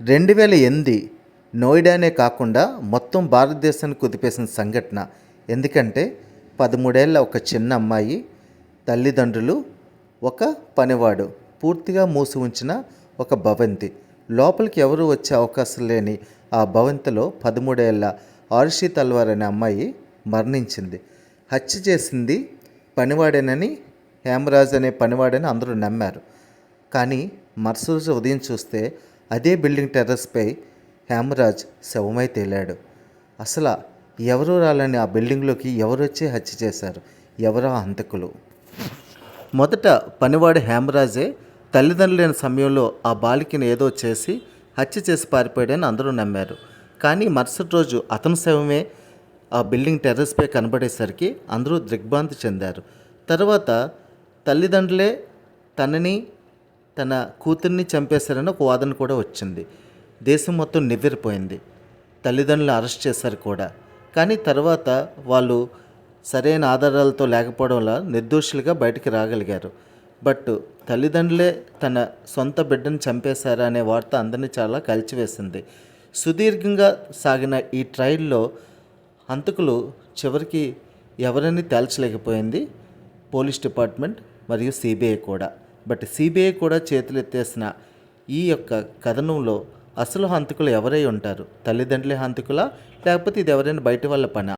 రెండు వేల ఎనిమిది నోయిడానే కాకుండా మొత్తం భారతదేశాన్ని కుదిపేసిన సంఘటన. ఎందుకంటే పదమూడేళ్ళ ఒక చిన్న అమ్మాయి తల్లిదండ్రులు ఒక పనివాడు పూర్తిగా మూసి ఉంచిన ఒక భవంతి. లోపలికి ఎవరు వచ్చే అవకాశం లేని ఆ భవంతిలో పదమూడేళ్ళ ఆర్షి తల్వార్ అనే అమ్మాయి మరణించింది. హత్య చేసింది పనివాడేనని హేమరాజ్ అనే పనివాడని అందరూ నమ్మారు. కానీ మరుసరోజు ఉదయం చూస్తే అదే బిల్డింగ్ టెర్రస్పై హేమరాజ్ శవమై తేలాడు. అసలు ఎవరు రాలని ఆ బిల్డింగ్లోకి ఎవరొచ్చి హత్య చేశారు? ఎవరో హంతకులు? మొదట పనివాడు హేమరాజే తల్లిదండ్రులైన సమయంలో ఆ బాలికను ఏదో చేసి హత్య చేసి పారిపోయాడని అందరూ నమ్మారు. కానీ మరుసటి రోజు అతని శవమే ఆ బిల్డింగ్ టెర్రస్పై కనబడేసరికి అందరూ దిగ్భ్రాంతి చెందారు. తర్వాత తల్లిదండ్రులే తనని తన కూతుర్ని చంపేశారని ఒక వాదన కూడా వచ్చింది. దేశం మొత్తం నివ్వెరిపోయింది. తల్లిదండ్రులు అరెస్ట్ చేశారు కూడా. కానీ తర్వాత వాళ్ళు సరైన ఆధారాలతో లేకపోవడం వల్ల నిర్దోషులుగా బయటికి రాగలిగారు. బట్ తల్లిదండ్రులే తన సొంత బిడ్డను చంపేశారా అనే వార్త అందరినీ చాలా కలిచివేసింది. సుదీర్ఘంగా సాగిన ఈ ట్రయల్లో హంతకులు చివరికి ఎవరని తేల్చలేకపోయింది? పోలీస్ డిపార్ట్మెంట్ మరియు సిబిఐ కూడా. బట్ సిబిఐ కూడా చేతులెత్తేసిన ఈ యొక్క కథనంలో అసలు హంతకులు ఎవరై ఉంటారు? తల్లిదండ్రులే హంతకులా? లేకపోతే ఇది ఎవరైనా బయట వాళ్ళ పనా?